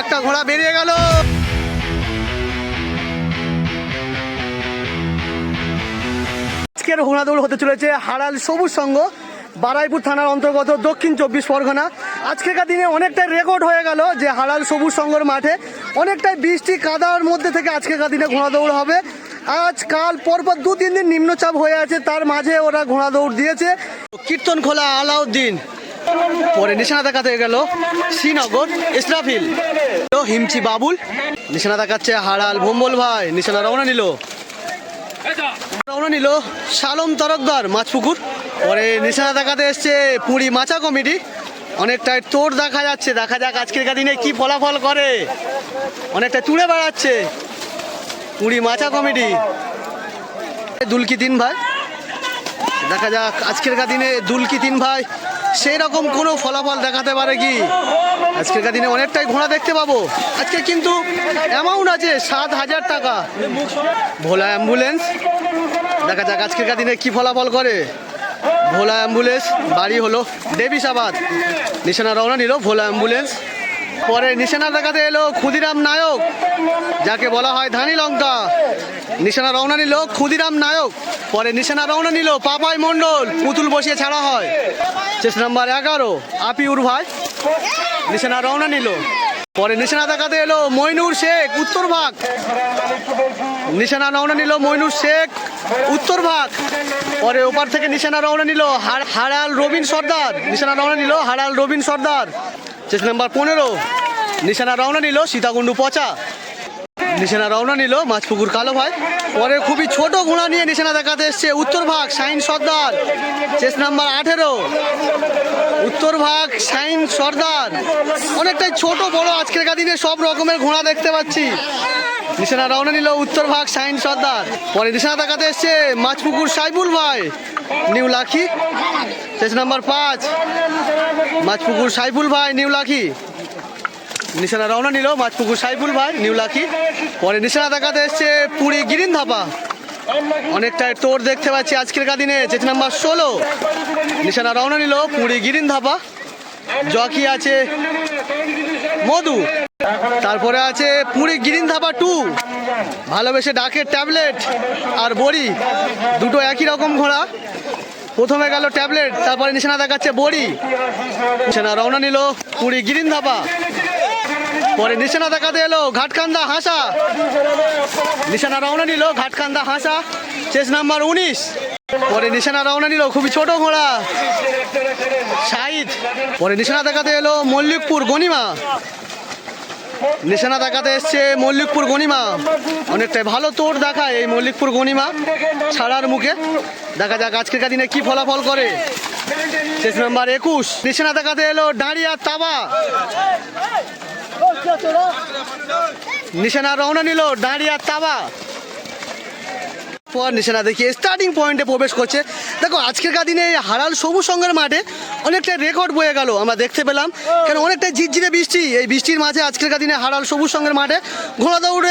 একটা ঘোড়া বেরিয়ে গেল। আজকের ঘোড়া দৌড় হতে চলেছে হারাল সবুজ সংঘ বারাইপুর থানার অন্তর্গত দক্ষিণ চব্বিশ পরগনা। আজকেকার দিনে অনেকটাই রেকর্ড হয়ে গেল যে হারাল সবুজ সংঘর মাঠে অনেকটাই বৃষ্টি কাদার মধ্যে থেকে আজকেকার দিনে ঘোড়া দৌড় হবে। আজ কাল পরপর দু তিন দিন নিম্নচাপ হয়ে আছে তার মাঝে ওরা ঘোড়া দৌড় দিয়েছে। কীর্তন খোলা আলাউদ্দিন পরে নিশানা দেখাতে গেল শ্রীনগর, ইসরাফিল। তো হিমচি বাবুল, নিশানা দেখাচ্ছে হারাল ভোম্বল ভাই, নিশানা রওনা নিল। রওনা নিল শালম তরকদার মাছপুকুর। পরে নিশানা দেখাতে এসছে পুরী মাচা কমিটি। অনেকটাই তোর দেখা যাচ্ছে, দেখা যাক আজকের দিনে কি ফলাফল করে। অনেকটা তুড়ে বেড়াচ্ছে পুরী মাচা কমিটি। দুলকি তিন ভাই। দেখা যাক আজকের দিনে দুলকি তিন ভাই সেই রকম কোনো ফলাফল দেখাতে পারে কি? আজকেরকার দিনে অনেকটাই ঘোড়া দেখতে পাবো। আজকে কিন্তু অ্যামাউন্ট আছে সাত হাজার টাকা। ভোলা অ্যাম্বুলেন্স দেখা যাক আজকেরকার দিনে কি ফলাফল করে। ভোলা অ্যাম্বুলেন্স বাড়ি হলো দেবিসাবাদ নিশানা রওনা নিল ভোলা অ্যাম্বুলেন্স পরে নিশানা দেখাতে এলো ক্ষুদিরাম নায়ক, যাকে বলা হয় ধানি লঙ্কা। নিশানা রওনা নিল ক্ষুদিরাম নায়ক, পরে নিশানা রওনা নিল পাপাই মণ্ডল, পুতুল বসিয়ে ছাড়া হয়। চেস নাম্বার এগারো, আপিউর ভাই, নিশানা রওনা নিল। পরে নিশানা দেখাতে এলো মইনুর শেখ, উত্তর ভাগ। নিশানা রওনা নিল মইনুর শেখ, উত্তর ভাগ। পরে ওপার থেকে নিশানা রওনা নিল হারাল রবিন সর্দার। নিশানা রওনা নিল হারাল রবিন সর্দার। চেস নাম্বার পনেরো। নিশানা রওনা নিল সীতাকুণ্ডু পচা। নিশানা রওনা নিল মাছপুকুর কালো ভাই। পরে খুবই ছোট ঘোড়া নিয়ে নিশানা দেখাতে এসছে উত্তর ভাগ সাইন সর্দার। চেস নাম্বার আঠেরো। উত্তর ভাগ সাইন সর্দার। অনেকটাই ছোট বড় আজকের দিনে সব রকমের ঘোড়া দেখতে পাচ্ছি। নিশানা রওনা নিল উত্তর ভাগ শাইন সর্দার। পরে নিশানা দেখাতে এসছে মাছপুকুর সাইবুল ভাই। নিউ লাখি। চেস নাম্বার পাঁচ। মাছপুকুর সাইফুল ভাই, নিউ লাখি। নিশানা রওনা নিল মাছপুকুর সাইফুল ভাই, নিউ লাখি। পরে নিশানা দেখাতে এসছে পুরী গিরিন ধাপা অনেকটাই তোর দেখতে পাচ্ছি আজকের দিনে। চেচ নাম্বার ষোলো। নিশানা রওনা নিল পুরী গিরিন ধাপা জকি আছে মধু। তারপরে আছে পুরী গিরিন ধাবা টু ভালোবেসে ডাকে ট্যাবলেট আর বড়ি। দুটো একই রকম ঘোড়া। প্রথমে গেল ট্যাবলেট, তারপরে নিশানা দেখাচ্ছে বড়ি। নিশানা রওনা নিল পুরী গিরিন ধাবা পরে নিশানা দেখাতে এলো ঘাটকান্দা হাসা। নিশানা রওনা নিল ঘাটকান্দা হাসা। চেস নাম্বার উনিশ। পরে নিশানা রওনা নিল খুবই ছোট ঘোড়া শাহিদ পরে নিশানা দেখাতে এলো মল্লিকপুর গনিমা। নিশানা দেখাতে এসছে মল্লিকপুর গনিমা অনেকটাই ভালো তোর দেখায় এই মল্লিকপুর গনিমা ছাড়ার মুখে। দেখা যাক আজকের দিনে কি ফলাফল করে। শেষ নাম্বার একুশ। নিশানা দেখাতে এলো দাঁড়িয়া তাবা। নিশানা রওনা নিল দাঁড়িয়া তাবা। পর নিশানা দেখি স্টার্টিং পয়েন্টে প্রবেশ করছে। দেখো, আজকের দিনে এই হারাল সবুজ সঙ্গের মাঠে অনেকটা রেকর্ড বয়ে গেল, আমরা দেখতে পেলাম। কারণ অনেকটাই ঝিরঝিরে বৃষ্টি, এই বৃষ্টির মাঝে আজকের দিনে হারাল সবুজ সঙ্গের মাঠে ঘোড়া দৌড়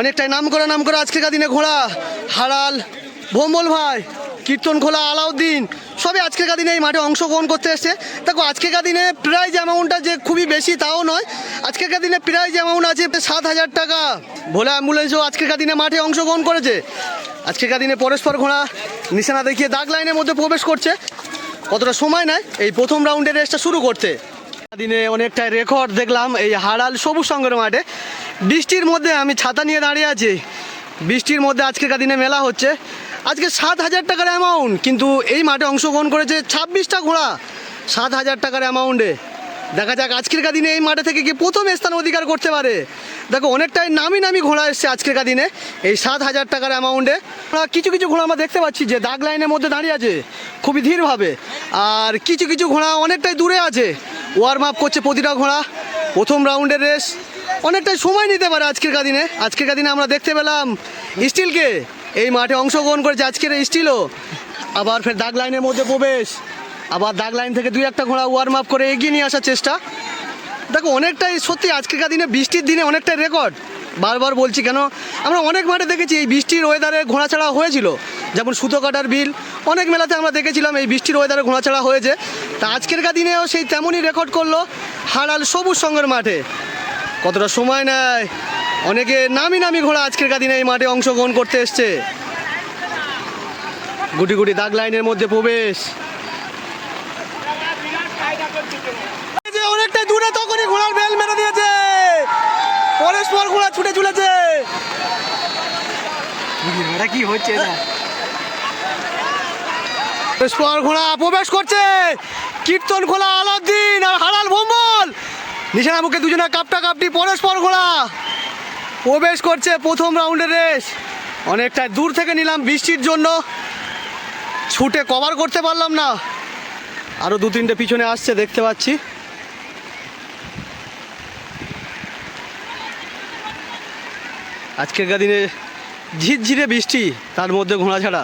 অনেকটাই নাম করে নাম করে আজকের দিনে ঘোড়া। হারাল ভোম্বল ভাই, কীর্তন খোলা আলাউদ্দিন, সবই আজকের দিনে এই মাঠে অংশগ্রহণ করতে এসছে। দেখো, আজকের দিনে প্রাইজ অ্যামাউন্টটা যে খুবই বেশি, তাও নয়। আজকের দিনে প্রাইজ অ্যামাউন্ট আছে সাত হাজার টাকা। ভোলা অ্যাম্বুলেন্সও আজকের দিনে মাঠে অংশগ্রহণ করেছে। আজকের দিনে পরস্পর ঘোড়া নিশানা দেখিয়ে দাগ লাইনের মধ্যে প্রবেশ করছে। কতটা সময় নেয়? এই প্রথম রাউন্ডের রেসটা শুরু করতে। দিনে অনেকটাই রেকর্ড দেখলাম এই হারাল সবুজ সঙ্গের মাঠে। বৃষ্টির মধ্যে আমি ছাতা নিয়ে দাঁড়িয়ে আছি। বৃষ্টির মধ্যে আজকেকার দিনে মেলা হচ্ছে। আজকে সাত হাজার টাকার অ্যামাউন্ট কিন্তু এই মাঠে অংশগ্রহণ করেছে ছাব্বিশটা ঘোড়া। সাত হাজার টাকার অ্যামাউন্টে দেখা যাক, আজকের দিনে এই মাঠে থেকে কি প্রথম স্থান অধিকার করতে পারে। দেখো, অনেকটাই নামি নামি ঘোড়া এসছে আজকের দিনে। এই সাত হাজার টাকার অ্যামাউন্টে কিছু কিছু ঘোড়া আমরা দেখতে পাচ্ছি যে দাগ লাইনের মধ্যে দাঁড়িয়ে আছে, খুবই ধীরভাবে। আর কিছু কিছু ঘোড়া অনেকটাই দূরে আছে। ওয়ার্ম আপ করছে প্রতিটা ঘোড়া। প্রথম রাউন্ডের রেস অনেকটাই সময় নিতে পারে আজকের দিনে। আজকের দিনে আমরা দেখতে পেলাম স্টিলকে এই মাঠে অংশগ্রহণ করেছে আজকের স্টিলও আবার ফের দাগ লাইনের মধ্যে প্রবেশ। আবার দাগ লাইন থেকে দুই একটা ঘোড়া ওয়ার্ম আপ করে এগিয়ে নিয়ে আসার চেষ্টা। দেখো, অনেকটাই সত্যি আজকের দিনে বৃষ্টির দিনে অনেকটাই রেকর্ড বারবার বলছি কেন, আমরা অনেক মাঠে দেখেছি এই বৃষ্টির ওয়েদারে ঘোড়া ছাড়া হয়েছিল। যেমন সুতো কাটার বিল, অনেক মেলাতে আমরা দেখেছিলাম এই বৃষ্টির ওয়েদারে ঘোড়া ছাড়া হয়েছে। তা আজকেরকার দিনেও সেই তেমনই রেকর্ড করল হারাল সবুজ সঙ্গের মাঠে। কতটা সময় নেয়? অনেকে নামি নামি ঘোড়া আজকেরকার দিনে এই মাঠে অংশগ্রহণ করতে এসছে। গুটি গুটি দাগ লাইনের মধ্যে প্রবেশ। অনেকটাই দূরে তখনই ঘোড়ার বেল মেরে দিয়েছে। পরস্পর ঘোড়া ছুটে চলেছে। কি হচ্ছে এটা? পরস্পর ঘোড়া প্রবেশ করছে। কীর্তন খোলা আলাউদ্দিন আর হালাল ভোম্বল। নিশানা মুখে দুজনে কাপটা কাপটি পরস্পর ঘোড়া। প্রবেশ করছে প্রথম রাউন্ডের রেস। অনেকটা দূর থেকে নিলাম বৃষ্টির জন্য। ছুটে কভার করতে পারলাম না। আরও দু তিনটে পিছনে আসছে, দেখতে পাচ্ছি। আজকের দিনে ঝিরঝিরে বৃষ্টি, তার মধ্যে ঘোড়া ছাড়া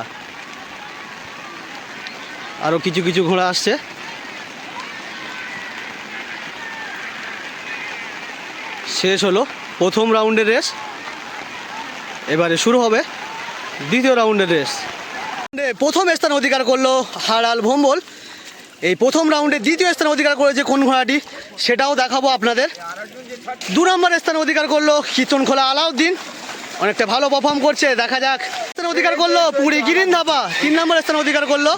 আরও কিছু কিছু ঘোড়া আসছে। শেষ হলো প্রথম রাউন্ডের রেস। এবারে শুরু হবে দ্বিতীয় রাউন্ডের রেস। প্রথম স্থান অধিকার করল হারাল ভম্বল। এই প্রথম রাউন্ডে দ্বিতীয় স্থান অধিকার করেছে কোন ঘোড়াটি? সেটাও দেখাবো আপনাদের। দু নম্বর স্থান অধিকার করল কীর্তনখোলা আলাউদ্দিন। অনেকটা ভালো পারফর্ম করছে, দেখা যাক। স্থান অধিকার করল পুরী গিরিন ধাপা তিন নম্বর স্থান অধিকার করল।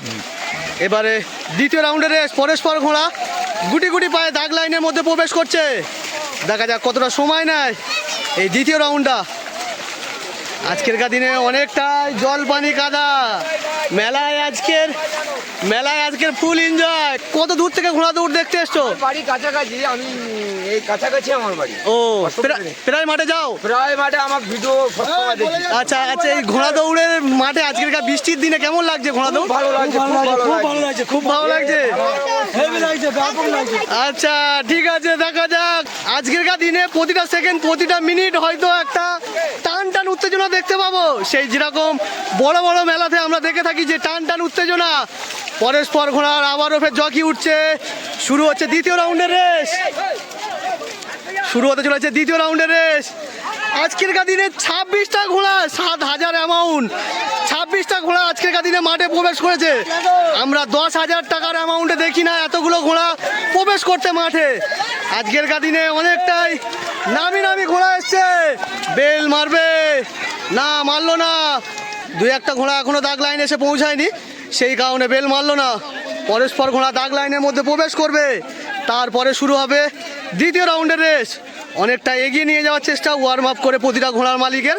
এবারে দ্বিতীয় রাউন্ডের রেস, পরস্পর ঘোড়া। গুটি গুটি পায়ে দাগ লাইনের মধ্যে প্রবেশ করছে। দেখা যাক কতটা সময় নেয় এই দ্বিতীয় রাউন্ডটা। আজকেরকার দিনে অনেকটাই জল পানি কাদা। মেলায় আজকের মেলায় আজকের ফুল এনজয়। কত দূর থেকে ঘোড়া দৌড় দেখতে এসছো? বাড়ি কাছাকাছি আমি এই কাছাকাছি আমার বাড়ি। ও প্রায় মাঠে যাও? প্রায় মাঠে আমার ভিডিও আচ্ছা আচ্ছা এই ঘোড়া দৌড়ের মাঠে আজকেরকার বৃষ্টির দিনে কেমন লাগছে ঘোড়া দৌড় ভালো লাগছে খুব ভালো লাগছে। খুব ভালো লাগছে। আচ্ছা ঠিক আছে দেখা যাক। আজকেরকার দিনে প্রতিটা সেকেন্ড প্রতিটা মিনিট হয়তো একটা টান টান উত্তেজনা দেখতে পাবো। সেই যেরকম বড় বড় মেলাতে আমরা দেখে থাকি যে টান টান উত্তেজনা। পরস্পর ঘোড়ার আবারও ফের জকি উঠছে। শুরু হচ্ছে দ্বিতীয় রাউন্ডের রেস। শুরু হতে চলেছে দ্বিতীয় রাউন্ডের রেস। আজকেরকার দিনে ছাব্বিশটা ঘোড়া, সাত হাজার অ্যামাউন্ট ছাব্বিশটা ঘোড়া আজকেরকার দিনে মাঠে প্রবেশ করেছে। আমরা দশ হাজার টাকার অ্যামাউন্টে দেখি না এতগুলো ঘোড়া প্রবেশ করতে মাঠে। আজকেরকার দিনে অনেকটাই নামি নামি ঘোড়া এসছে। বেল মারবে। না, মারলো না। দুই একটা ঘোড়া এখনও দাগ লাইনে এসে পৌঁছায়নি। সেই কারণে বেল মারলো না। পরস্পর ঘোড়া দাগ লাইনের মধ্যে প্রবেশ করবে। তারপরে শুরু হবে দ্বিতীয় রাউন্ডের রেস। অনেকটা এগিয়ে নিয়ে যাওয়ার চেষ্টা ওয়ার্ম আপ করে প্রতিটা ঘোড়ার মালিকের।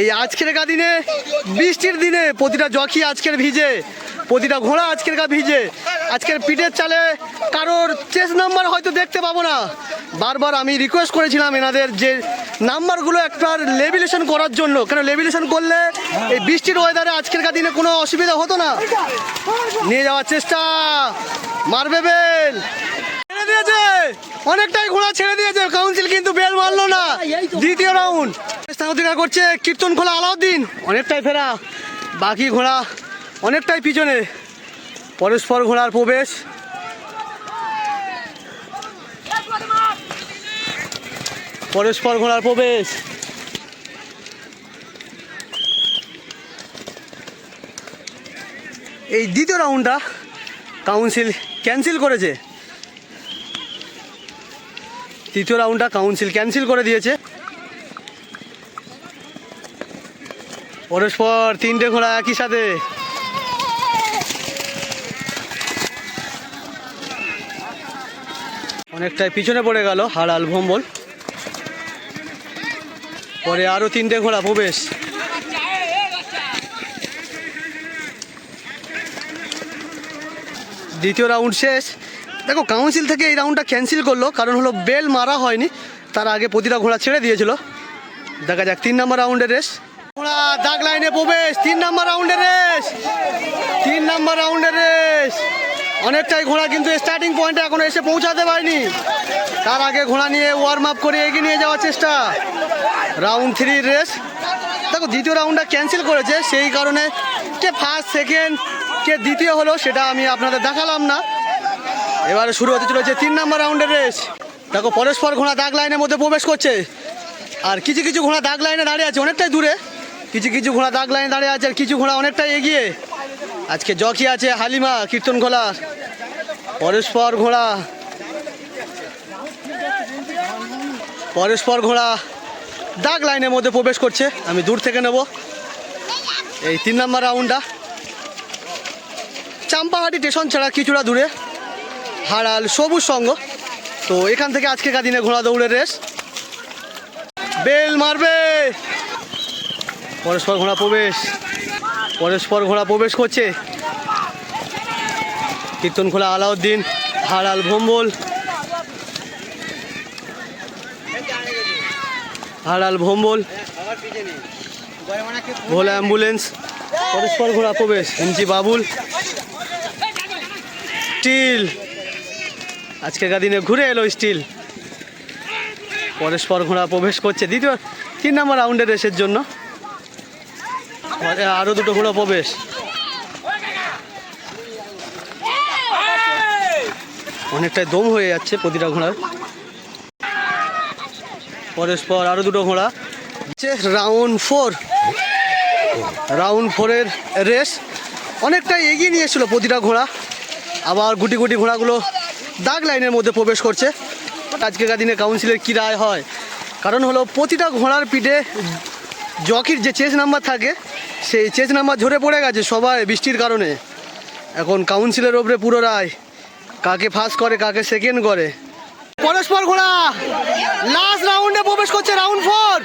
এই আজকের গা দিনে, বৃষ্টির দিনে প্রতিটা জকি আজকের ভিজে, প্রতিটা ঘোড়া আজকের গা ভিজে। আজকের পিঠের চালে কারোর চেস নাম্বার হয়তো দেখতে পাবো না। বারবার আমি রিকোয়েস্ট করেছিলাম এনাদের যে নাম্বারগুলো একবার লেবিলেশন করার জন্য। কেন লেবিলেশন করলে এই বৃষ্টির ওয়েদারে আজকের দিনে কোনো অসুবিধা হতো না। নিয়ে যাওয়ার চেষ্টা। মারবে বেল ছেড়ে দিয়েছে। অনেকটাই ঘোড়া ছেড়ে দিয়েছে। কাউন্সিল কিন্তু বেল মারলো না। দ্বিতীয় রাউন্ড। অধিকার করছে কীর্তন খোলা আলাউদ্দিন। অনেকটাই ফেরা। বাকি ঘোড়া অনেকটাই পিছনে। পরস্পর ঘোড়ার প্রবেশ। পরস্পর ঘোড়ার প্রবেশ। এই দ্বিতীয় রাউন্ডটা কাউন্সিল ক্যান্সেল করেছে। তৃতীয় রাউন্ডটা কাউন্সিল ক্যান্সেল করে দিয়েছে। পরস্পর তিনটে ঘোড়া একই সাথে। অনেকটাই পিছনে পড়ে গেল হাড়াল ভম্বল। পরে আরও তিনটে ঘোড়া, প্রবেশ। দ্বিতীয় রাউন্ড শেষ। দেখো কাউন্সিল থেকে এই রাউন্ডটা ক্যান্সেল করল, কারণ হলো বেল মারা হয়নি। তার আগে প্রতিটা ঘোড়া ছেড়ে দিয়েছিল। দেখা যাক, তিন নম্বর রাউন্ডের রেস। ঘোড়া দাগ লাইনে প্রবেশ। তিন নম্বর রাউন্ডের রেস। তিন নম্বর রাউন্ডের রেস। অনেকটাই ঘোড়া কিন্তু স্টার্টিং পয়েন্টে এখনও এসে পৌঁছাতে পারেনি। তার আগে ঘোড়া নিয়ে ওয়ার্ম আপ করে এগিয়ে নিয়ে যাওয়ার চেষ্টা। রাউন্ড থ্রির রেস দেখো, দ্বিতীয় রাউন্ডটা ক্যান্সেল করেছে, সেই কারণে কে ফার্স্ট সেকেন্ড কে দ্বিতীয় হলো সেটা আমি আপনাদের দেখালাম না। এবারে শুরু হতে চলেছে তিন নম্বর রাউন্ডের রেস দেখো, পরস্পর ঘোড়া দাগ লাইনের মধ্যে প্রবেশ করছে। আর কিছু কিছু ঘোড়া দাগ লাইনে দাঁড়িয়ে আছে অনেকটাই দূরে। কিছু কিছু ঘোড়া দাগ লাইনে দাঁড়িয়ে আছে আর কিছু ঘোড়া অনেকটাই এগিয়ে। আজকে জকি আছে হালিমা কীর্তন ঘোড়া পরস্পর ঘোড়া। পরস্পর ঘোড়া। দাগ লাইনের মধ্যে প্রবেশ করছে। আমি দূর থেকে নেব। এই তিন নম্বর রাউন্ডটা। চাম্পাহাটি স্টেশন ছাড়া কিছুটা দূরে হারাল সবুজ সঙ্গ। তো এখান থেকে আজকেকার দিনে ঘোড়া দৌড়ের রেস? বেল মারবে! পরস্পর ঘোড়া প্রবেশ। পরস্পর ঘোড়া প্রবেশ করছে। কীর্তন খোলা আলাউদ্দিন, হারাল ভোম্বল। হারাল ভোম্বল, ভোলা অ্যাম্বুলেন্স, পরস্পর ঘোড়া প্রবেশ, এমজি বাবুল, স্টিল। আজকেকার দিনে ঘুরে এলো স্টিল। পরস্পর ঘোড়া প্রবেশ করছে। দ্বিতীয়, তিন নম্বর রাউন্ডের রেসের জন্য। আরও দুটো ঘোড়া প্রবেশ। অনেকটাই দম হয়ে যাচ্ছে প্রতিটা ঘোড়ার। পরস্পর আরও দুটো ঘোড়া। Round four. রাউন্ড ফোরের রেস। অনেকটাই এগিয়ে নিয়ে এসেছিল প্রতিটা ঘোড়া। আবার গুটি গুটি ঘোড়াগুলো দাগ লাইনের মধ্যে প্রবেশ করছে। আজকেকার দিনে কাউন্সিলের কী রায় হয়? কারণ হলো প্রতিটা ঘোড়ার পিঠে জকির যে চেস নাম্বার থাকে, সেই চেস নাম্বার ঝরে পড়ে গেছে সবাই বৃষ্টির কারণে। এখন কাউন্সিলের ওপরে পুরো রায়। কাকে ফার্স্ট করে, কাকে সেকেন্ড করে? পরস্পর ঘোড়া! রাউন্ডে প্রবেশ করছে রাউন্ড ফোর।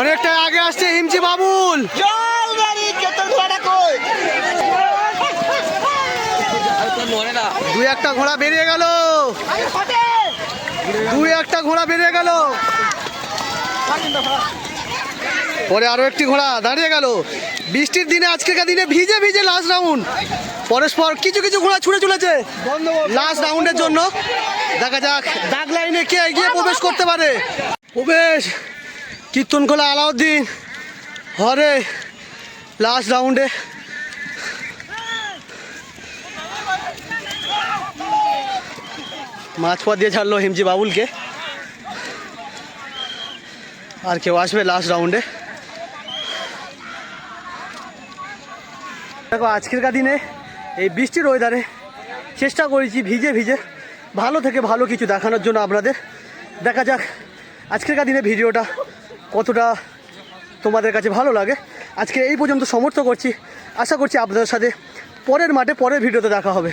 অনেকটা আগে আসছে হিমচি বাবুল। দুই একটা ঘোড়া বেরিয়ে গেল। দুই একটা ঘোড়া বেরিয়ে গেল। পরে আরও একটি ঘোড়া দাঁড়িয়ে গেল। বৃষ্টির দিনে, আজকেকার দিনে ভিজে ভিজে লাস্ট রাউন্ড পরস্পর কিছু কিছু ঘোড়া ছুটে চলেছে লাস্ট রাউন্ডের জন্য। দেখা যাক দাগ লাইনে কে এগিয়ে প্রবেশ করতে পারে। প্রবেশ। কীর্তনখোলা আলাউদ্দিন। হরে লাস্ট রাউন্ডে মাছ পা দিয়ে ছাড়লো হিমজি বাবুলকে। আর কেউ আসবে লাস্ট রাউন্ডে দেখো, আজকেরকার দিনে এই বৃষ্টির ওয়েদারে চেষ্টা করেছি ভিজে ভিজে ভালো থেকে ভালো কিছু দেখানোর জন্য আপনাদের। দেখা যাক আজকেরকার দিনে ভিডিওটা কতটা তোমাদের কাছে ভালো লাগে, আজকে এই পর্যন্ত সমর্থ করছি। আশা করছি আপনাদের সাথে পরের মাঠে পরের ভিডিওতে দেখা হবে।